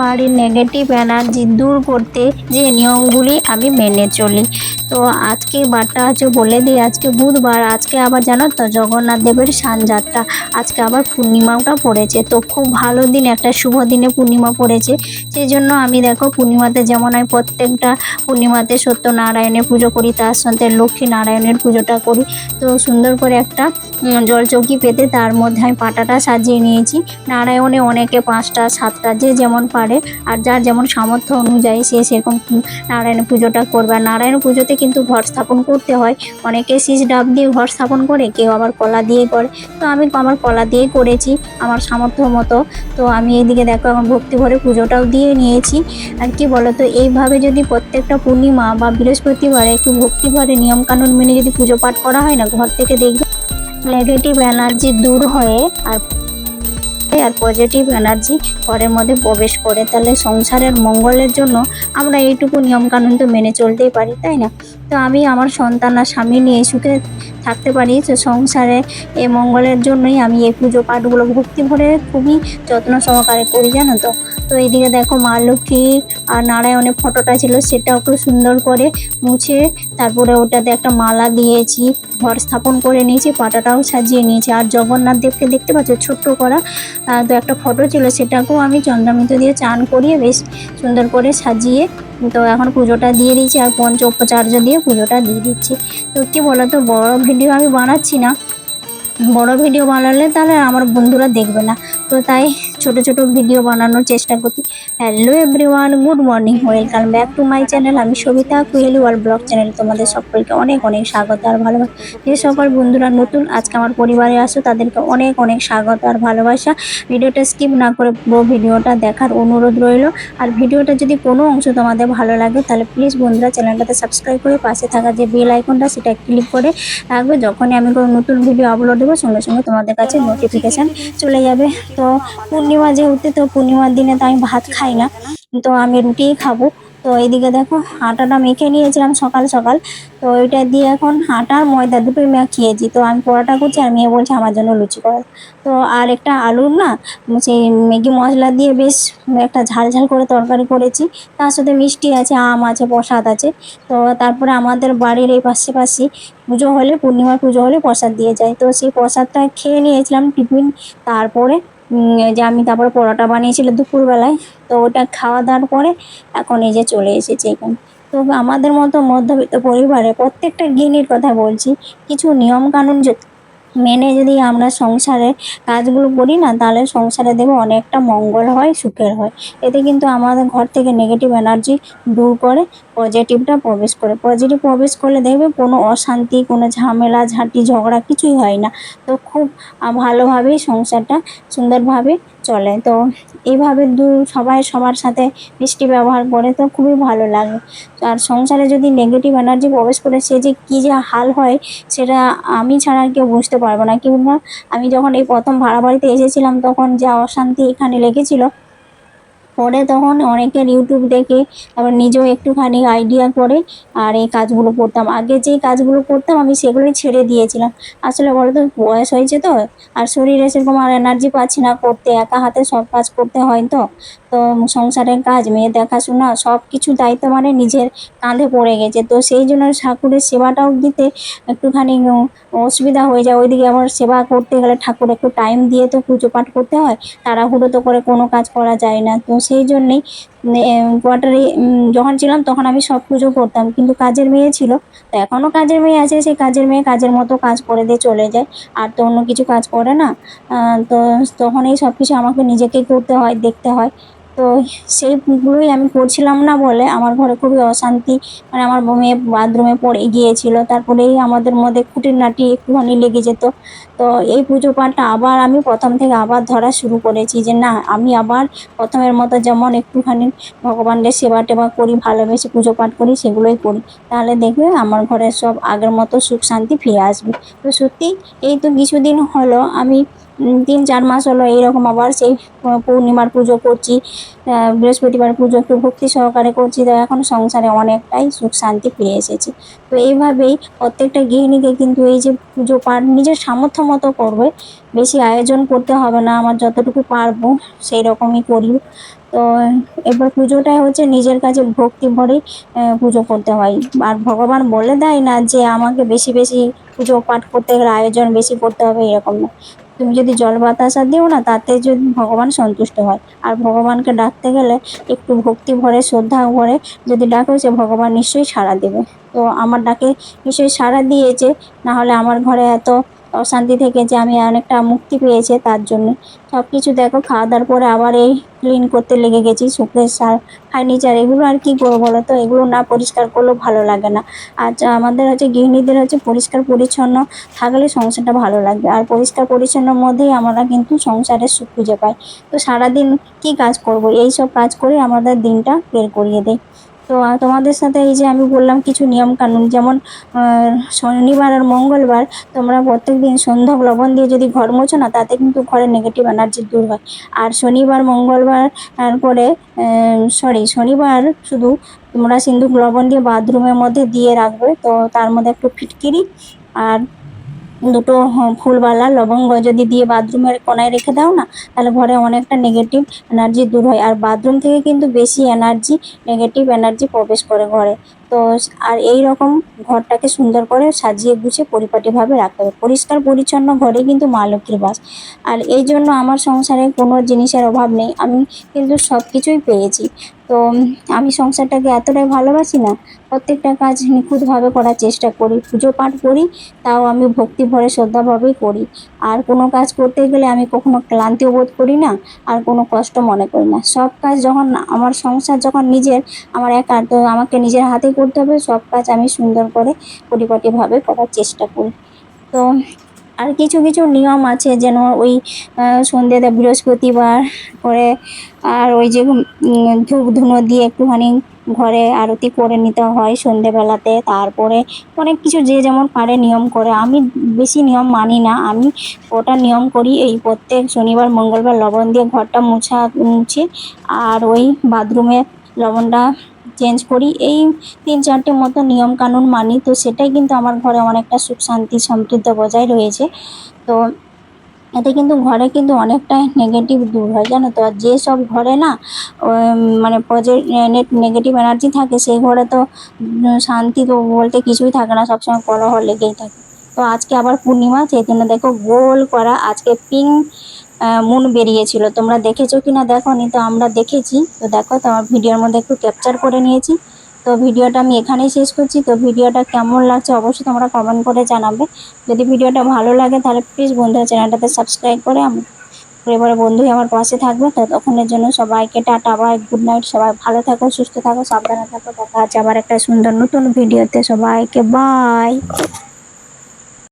বাড়ির negative energy দূর করতে যে নিয়মগুলি আমি মেনে চলি। তো আজকে বারটা আছে বলে দিই, আজকে বুধবার, আজকে আবার জানো তো জগন্নাথ দেবের সানযাত্রা। আজকে আবার পূর্ণিমাটা পড়েছে, তো খুব ভালো দিন, একটা শুভ দিনে পূর্ণিমা পড়েছে। সেই জন্য আমি দেখো পূর্ণিমাতে যেমন আমি প্রত্যেকটা পূর্ণিমাতে সত্যনারায়ণের পুজো করি, তার সাথে লক্ষ্মী নারায়ণের পুজোটা করি। তো সুন্দর করে একটা জলচৌকি পেতে তার মধ্যে আমি পাটাটা সাজিয়ে নিয়েছি। নারায়ণে অনেকে পাঁচটা, সাতটা, যে যেমন পারে। আর যার যেমন সামর্থ্য অনুযায়ী সে সেরকম নারায়ণ পুজোটা করবে। আর নারায়ণ পুজোতে কিন্তু ঘর স্থাপন করতে হয়। অনেকে শীষ ডাব দিয়ে ঘর স্থাপন করে, কেউ আবার কলা দিয়ে করে। তো আমি আমার কলা দিয়ে করেছি, আমার সামর্থ্য মতো। তো আমি এইদিকে দেখো, এখন ভক্তি ভরে পুজোটাও দিয়ে নিয়েছি। আর কি বলো তো এইভাবে যদি প্রত্যেকটা পূর্ণিমা বা বৃহস্পতিবারে একটু ভক্তি ভরে নিয়মকানুন মেনে যদি পুজো পাঠ করা হয় না, ঘর থেকে দেখবে নেগেটিভ এনার্জি দূর হয়ে আর আর পজিটিভ এনার্জি ঘরের মধ্যে প্রবেশ করে, তাহলে সংসারের মঙ্গলের জন্য আমরা এইটুকু নিয়মকানুন তো মেনে চলতেই পারি, তাই না? তো আমি আমার সন্তান আর স্বামী নিয়ে সুখে থাকতে পারি। তো সংসারে এ মঙ্গলের জন্যই আমি এই পুজো পাঠগুলো ভক্তি ভরে খুবই যত্ন সহকারে করি, জানো তো? তো এইদিকে দেখো মা লক্ষ্মী আর নারায়ণের ফটোটা ছিল সেটাও একটু সুন্দর করে মুছে তারপরে ওটাতে একটা মালা দিয়েছি, ঘর স্থাপন করে নিয়েছি, পাটাটাও সাজিয়ে নিয়েছি। আর জগন্নাথ দেবকে দেখতে পাচ্ছ, ছোট্ট করা তো একটা ফটো ছিল, সেটাকেও আমি চন্দ্রামিত দিয়ে চান করিয়ে বেশ সুন্দর করে সাজিয়ে তো এখন পুজোটা দিয়ে দিয়েছি। আর পঞ্চ উপচার্য দিয়ে পুজোটা দিয়ে দিচ্ছি। তো কি তো বড়ো ভিডিও আমি বানাচ্ছি না। বড় ভিডিও বানালে তাহলে আমার বন্ধুরা দেখবে না। তো তাই ছোট ছোট ভিডিও বানানোর চেষ্টা করছি। Hello everyone good morning welcome back to my channel আমি Sabita Kuheli world blog channel তোমাদের সকলকে অনেক অনেক স্বাগত আর ভালোবাসা। যে সকল বন্ধুরা নতুন আজকে আমার পরিবারে আসো, তাদেরকে অনেক অনেক স্বাগত আর ভালোবাসা। ভিডিওটা স্কিপ না করে ভিডিওটা দেখার অনুরোধ রইল। আর ভিডিওটা যদি কোনো অংশ তোমাদের ভালো লাগে, তাহলে প্লিজ বন্ধুরা চ্যানেলটাতে সাবস্ক্রাইব করে পাশে থাকা যে বেল আইকনটা সেটা ক্লিক করে রাখবে। যখনই আমি কোনো নতুন ভিডিও আপলোড দেবো, সঙ্গে সঙ্গে তোমাদের কাছে নোটিফিকেশান চলে যাবে। তো পূর্ণিমা যেহেতু, তো পূর্ণিমার দিনে তো আমি ভাত খাই না। তো আমি রুটিই খাব। তো এইদিকে দেখো, আটাটা মেখে নিয়েছিলাম সকাল সকাল। তো ওইটা দিয়ে এখন আটা আর ময়দা দুটোই মাখিয়েছি। তো আমি পরোটা করছি, আর মেয়ে বলছে আমার জন্য লুচি কর তো আর একটা আলুর না, সেই ম্যাগি মশলা দিয়ে বেশ একটা ঝাল ঝাল করে তরকারি করেছি। তার সাথে মিষ্টি আছে, আম আছে, প্রসাদ আছে। তো তারপরে আমাদের বাড়ির এই পাশে পাশে পুজো হলে, পূর্ণিমার পুজো হলে প্রসাদ দিয়ে যায়। তো সেই প্রসাদটা খেয়ে নিয়েছিলাম টিফিন। তারপরে যে আমি তারপরে পরোটা বানিয়েছিলাম দুপুরবেলায়, তো ওটা খাওয়া দাওয়ার পরে এখন এই যে চলে এসেছে এখানে। তো আমাদের মতো মধ্যবিত্ত পরিবারে প্রত্যেকটা গৃহিণীর কথা বলছি, কিছু নিয়ম কানুন মেনে যদি আমরা সংসারে কাজগুলো করি না, তাহলে সংসারে দেবো অনেকটা মঙ্গল হয়, সুখের হয়। এতে কিন্তু আমাদের ঘর থেকে নেগেটিভ এনার্জি দূর করে পজিটিভটা প্রবেশ করে। পজিটিভ প্রবেশ করলে দেখবে কোনো অশান্তি, কোনো ঝামেলা, ঝাঁটি, ঝগড়া কিছুই হয় না। তো খুব ভালোভাবেই সংসারটা সুন্দরভাবে চলে। তো এইভাবে দু, সবাই সবার সাথে মিষ্টি ব্যবহার করে তো খুবই ভালো লাগে। আর সংসারে যদি নেগেটিভ এনার্জি প্রবেশ করে সে যে কী যে হাল হয়, সেটা আমি ছাড়া আর কেউ বুঝতে পারব না। কিংবা আমি যখন এই প্রথম ভাড়া বাড়িতে এসেছিলাম, তখন যা অশান্তি এখানে লেগেছিল পরে তখন অনেকের ইউটিউব দেখে, তারপর নিজেও একটুখানি আইডিয়া করে, আর এই কাজগুলো করতাম। আগে যে কাজগুলো করতাম, আমি সেগুলোই ছেড়ে দিয়েছিলাম। আসলে বলো তো, বয়স হয়েছে তো, আর শরীরে সেরকম আর এনার্জি পাচ্ছি না, করতে একা হাতে সব কাজ করতে হয় তো। তো সংসারের কাজ মেয়ে দেখাশোনা সব কিছু দায়িত্ব মানে নিজের কাঁধে পড়ে গেছে। তো সেই জন্য ঠাকুরের সেবাটাও দিতে একটুখানি অসুবিধা হয়ে যায়। ওইদিকে আবার সেবা করতে গেলে ঠাকুর একটু টাইম দিয়ে তো পুজো পাঠ করতে হয়, তাড়াহুড়ো তো করে কোনো কাজ করা যায় না। তো সেই জন্যেই কোয়ার্টারে যখন ছিলাম তখন আমি সব পুজো করতাম। কিন্তু কাজের মেয়ে ছিল, তো এখনও কাজের মেয়ে আছে, সেই কাজের মেয়ে কাজের মতো কাজ করে দিয়ে চলে যায়। আর তো অন্য কিছু কাজ করে না। তো তখন এই সব কিছু আমাকে নিজেকেই করতে হয়, দেখতে হয়। তো সেইগুলোই আমি করছিলাম না বলে আমার ঘরে খুবই অশান্তি। মানে আমার মেয়ে বাথরুমে পড়ে গিয়েছিল। তারপরেই আমাদের মধ্যে খুঁটিনাটি একটুখানি লেগে যেত। তো এই পুজো পাঠটা আবার আমি প্রথম থেকে আবার ধরা শুরু করেছি যে না, আমি আবার প্রথমের মতো যেমন একটুখানি ভগবানের সেবা টেবা করি, ভালোবেসে পুজো পাঠ করি, সেগুলোই করি। তাহলে দেখবে আমার ঘরে সব আগের মতো সুখ শান্তি ফিরে আসবে। তো সত্যি এই তো কিছুদিন হলো, আমি তিন চার মাস হলো এইরকম আবার সেই পূর্ণিমার পুজো করছি। বৃহস্পতিবার পুজো একটু ভক্তি সহকারে করছি। তো এখন সংসারে অনেকটাই সুখ শান্তি ফিরে এসেছে। তো এইভাবেই প্রত্যেকটা গৃহিণীকে কিন্তু এই যে পুজো পাঠ নিজের সামর্থ্য মতো করবে বেশি আয়োজন করতে হবে না। আমার যতটুকু পারব সেই রকমই করি। তো এবার পুজোটাই হচ্ছে নিজের কাছে ভক্তি আহ, পুজো করতে হয়। আর ভগবান বলে দেয় না যে আমাকে বেশি বেশি পুজো পাঠ করতে গেলে আয়োজন বেশি করতে হবে এরকম না। তুমি যদি জল বাতাসা দিও না, তাতে যদি ভগবান সন্তুষ্ট হয়। আর ভগবানকে ডাকতে গেলে একটু ভক্তি ভরে, শ্রদ্ধা ভরে যদি ডাকে, সে ভগবান নিশ্চয়ই সাড়া দেবে। তো আমার ডাকে নিশ্চয়ই সাড়া দিয়েছে না হলে আমার ঘরে এত অশান্তি থেকে যে আমি অনেকটা মুক্তি পেয়েছে তার জন্য। সব কিছু দেখো, খাওয়া দাওয়ার পরে আবার এই ক্লিন করতে লেগে গেছি সুপ্রেস সার ফার্নিচার এগুলো আর কি করব বলো তো? এগুলো না পরিষ্কার করলেও ভালো লাগে না। আর আমাদের হচ্ছে গৃহিণীদের হচ্ছে পরিষ্কার পরিচ্ছন্ন থাকলে সংসারটা ভালো লাগবে। আর পরিষ্কার পরিচ্ছন্নর মধ্যেই আমরা কিন্তু সংসারের সুখ খুঁজে পাই। তো সারাদিন কি কাজ করব? এই সব কাজ করে আমাদের দিনটা বের করিয়ে দেয় তো তোমাদের সাথে এই যে আমি বললাম কিছু নিয়ম কানুন যেমন শনিবার আর মঙ্গলবার তোমরা প্রত্যেক দিন সন্ধ্যা লবণ দিয়ে যদি ঘর মোছো না, তাতে কিন্তু ঘরে নেগেটিভ এনার্জি দূর হয়। আর শনিবার, মঙ্গলবার করে সরি শনিবার শুধু তোমরা সিন্দুক লবণ দিয়ে বাথরুমের মধ্যে দিয়ে রাখবে, তো তার মধ্যে একটু ফিটকিরি আর দুটো হ- ফুলবালা, লবঙ্গ যদি দিয়ে বাথরুমের কোনায় রেখে দাও না, তাহলে ঘরে অনেকটা নেগেটিভ এনার্জি দূর হয়। আর বাথরুম থেকে কিন্তু বেশি এনার্জি নেগেটিভ এনার্জি প্রবেশ করে ঘরে। তো, আর এই রকম ঘরটাকে সুন্দর করে সাজিয়ে গুছিয়ে পরিপাটিভাবে রাখতে হবে। পরিষ্কার পরিচ্ছন্ন ঘরে কিন্তু মা লক্ষ্মীর বাস। আর এই জন্য আমার সংসারে কোনো জিনিসের অভাব নেই। আমি কিন্তু সব কিছুই পেয়েছি। তো, আমি সংসারটাকে এতটাই ভালোবাসি না, প্রত্যেকটা কাজ নিখুঁতভাবে করার চেষ্টা করি, পুজো পাঠ করি, তাও আমি ভক্তি ভরে শ্রদ্ধাভাবেই করি। আর কোনো কাজ করতে গেলে আমি কখনো ক্লান্তি বোধ করি না, আর কোনো কষ্ট মনে করি না। সব কাজ যখন আমার সংসার যখন নিজের, আমার একা তো আমাকে নিজের হাতে করতে হবে, সব কাজ আমি সুন্দর করে পরিপাটিভাবে করার চেষ্টা করি। তো আর কিছু কিছু নিয়ম আছে যেন ওই সন্ধ্যেতে বৃহস্পতিবার করে আর ওই যে ধূপ ধুনো দিয়ে একটুখানি ঘরে আরতি করে নিতে হয় সন্ধেবেলাতে তারপরে অনেক কিছু যে যেমন পারে নিয়ম করে। আমি বেশি নিয়ম মানি না। আমি ওটা নিয়ম করি এই প্রত্যেক শনিবার, মঙ্গলবার লবণ দিয়ে ঘরটা মুছা, মুছি আর ওই বাথরুমে লবণটা চেঞ্জ করি। এই তিন চারটে মতো নিয়ম কানুন মানি, তো সেটাই কিন্তু আমার ঘরে অনেকটা সুখ শান্তি সমৃদ্ধ বজায় রয়েছে। তো এতে কিন্তু ঘরে কিন্তু অনেকটাই নেগেটিভ দূর হয়, জানো তো? আর যেসব ঘরে না মানে পজিটিভ নেগেটিভ এনার্জি থাকে, সেই ঘরে তো শান্তি তো বলতে কিছুই থাকে না, সবসময় কলহ লেগেই থাকে। তো আজকে আবার পূর্ণিমা, সেই জন্য দেখো গোল করা। আজকে পিঙ্ক মুন বেরিয়েছিল। তোমরা দেখেছ কি না দেখো নি তো আমরা দেখেছি। তো দেখো, তো আমার ভিডিওর মধ্যে একটু ক্যাপচার করে নিয়েছি। তো ভিডিওটা আমি এখানেই শেষ করছি। তো ভিডিওটা কেমন লাগছে অবশ্যই তোমরা কমেন্ট করে জানাবে। যদি ভিডিওটা ভালো লাগে, তাহলে প্লিজ বন্ধুরা চ্যানেলটাতে সাবস্ক্রাইব করে আমার পরিবারের বন্ধুই আমার পাশে থাকবে। তো তখনের জন্য সবাইকে টাটা বাই গুড নাইট সবাই ভালো থাকো, সুস্থ থাকো, সাবধানে থাকো। দেখা হচ্ছে আবার একটা সুন্দর নতুন ভিডিওতে সবাইকে বাই